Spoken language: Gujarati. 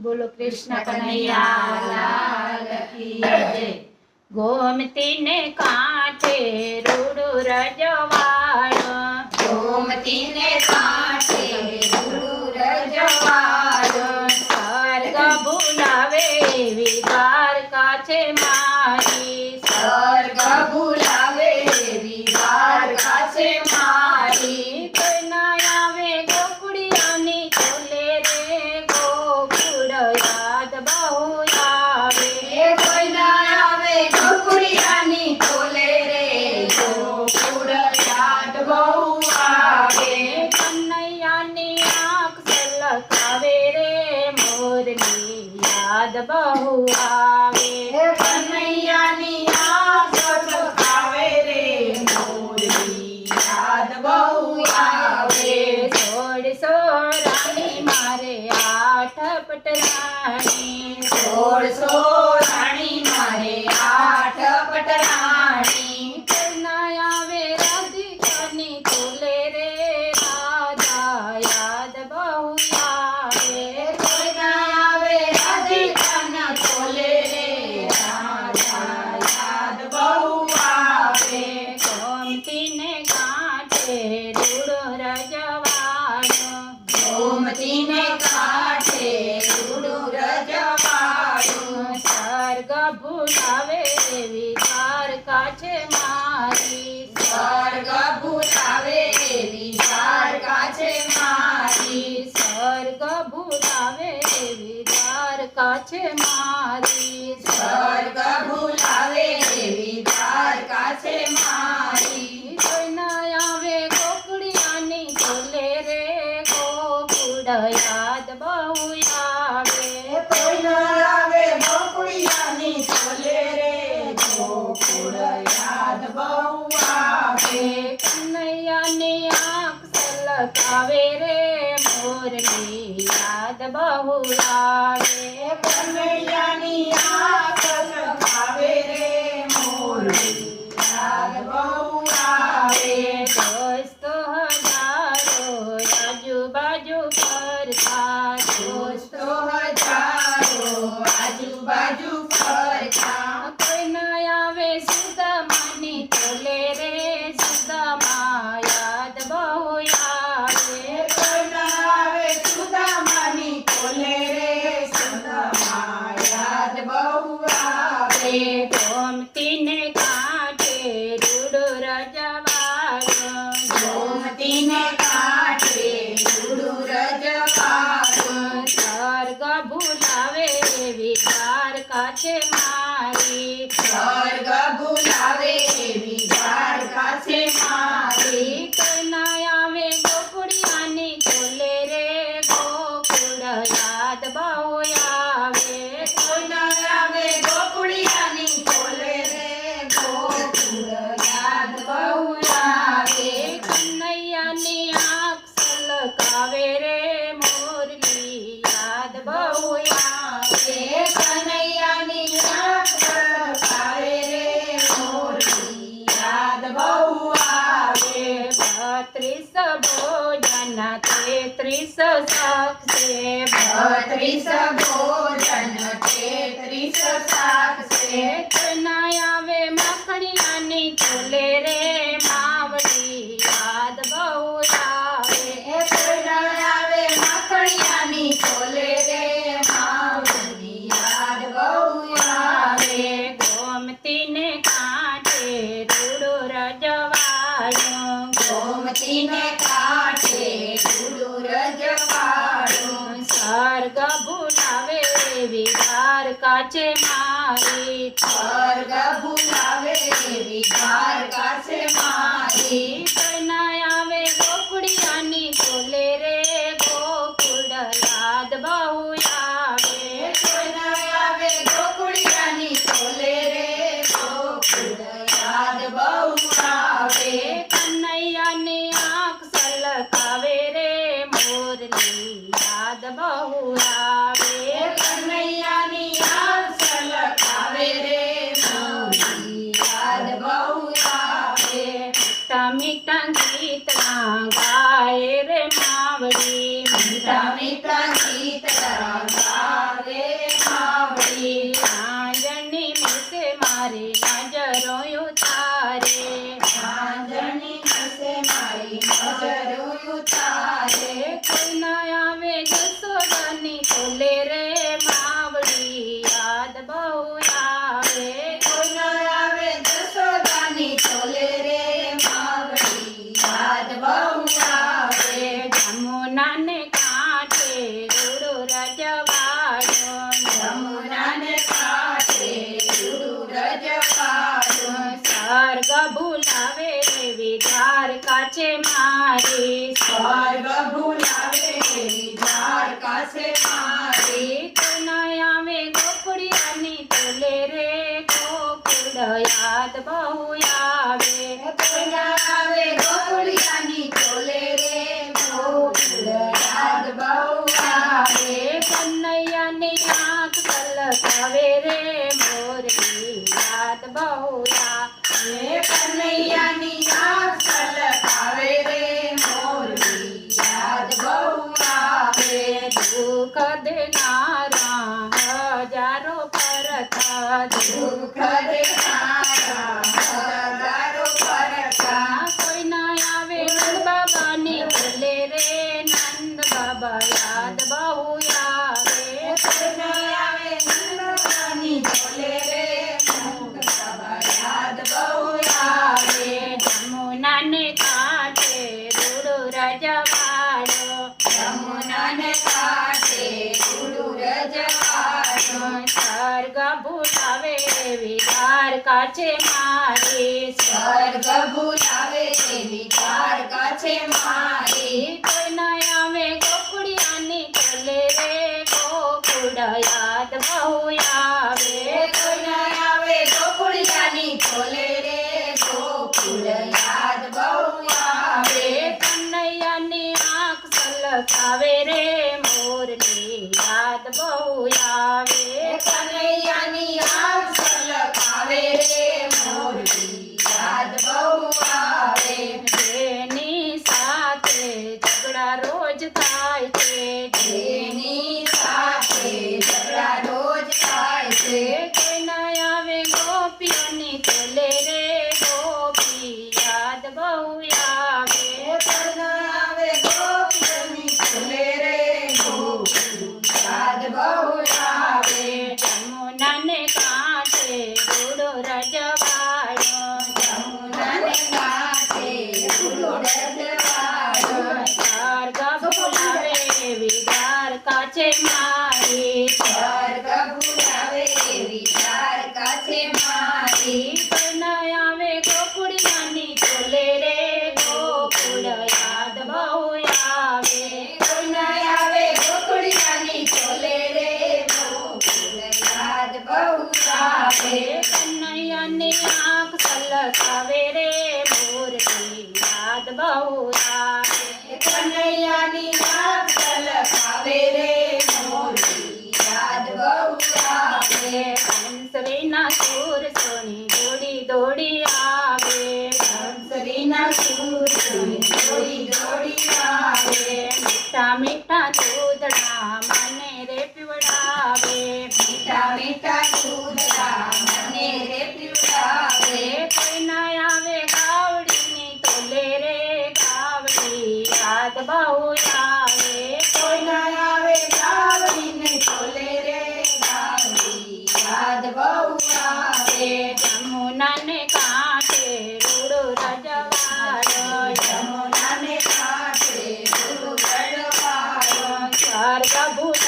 બોલો કૃષ્ણ કનૈયા ગોમતી ને કાંઠે રૂડુ રજવા પેલાની સોળસો ભૂલાવે એવી દ્વારકા છે મારી. સ્વર્ગ ભૂલાવે એવી દ્વારકા છે મારી. સ્વર્ગ ભૂલાવે એવી દ્વારકા છે મારી. સ્વર્ગ ભૂલાવે મૈયાને આંખ સલકાવે રે મોરની યાદ બહુ આવે કનૈયાની આંખ સલકાવે રે મોરની યાદ બહુ આવે દોસ્તો હજારો આજુબાજુ ફરતા ગોમતીને ત્રીસો તેત્રીસ શાક છે. ત્રીસો ભોજન છે ત્રીસો શાક છે. મારી સ્વર્ગ ભૂલાવે વિચાર કાશે મારી. પ્રણયા યાદ બહુ આવે કોઈના આવે ગોકુળિયાની ચોલે રે ગોકુળ યાદ બહુ આવે. એ કનૈયાની આંખ કલકાવે રે મોરલી યાદ બહુ આવે હે કનૈયાની આંખ છલકાવે રે મોરલી યાદ બહુ આવે. દુઃખ દેનારા હજારો પરથા દુઃખ દેનારા નંદ બાબા યાદ બહુ આવે કોઈના આવે નંદવાની ચોલે રે નંદ બાબા યાદ બહુ આવે. જમુનાને કાંઠે રૂડો રજવાડો યમુનાને કાંઠે રૂડું રજવાડું. સ્વર્ગ ભૂલાવે વિદાર કાચે મારી સ્વર્ગ ભૂલાવે એવી દ્વારકા છે મારી. કોઈ ના આવે યાદ બહુ કાચે મારી સ્વર્ગ ભૂલાવે એવી દ્વારકા છે મારી. પણ આવે ગોકુળિયાની ચોલે રે ગોકુળ યાદ બહુ આવે પણ આવે ગોકુળિયાની ચોલે રે ગોકુળ યાદ બહુ આવે. કનૈયાની આંખ સલકાવે રે મોરલી યાદ બહુ આવે બહુ આવે કોઈના આવે ગાવડીને ચોલે રે ગાવડી યાદ બહુ આવે. જમુનાને કાંઠે રૂડો ભૂ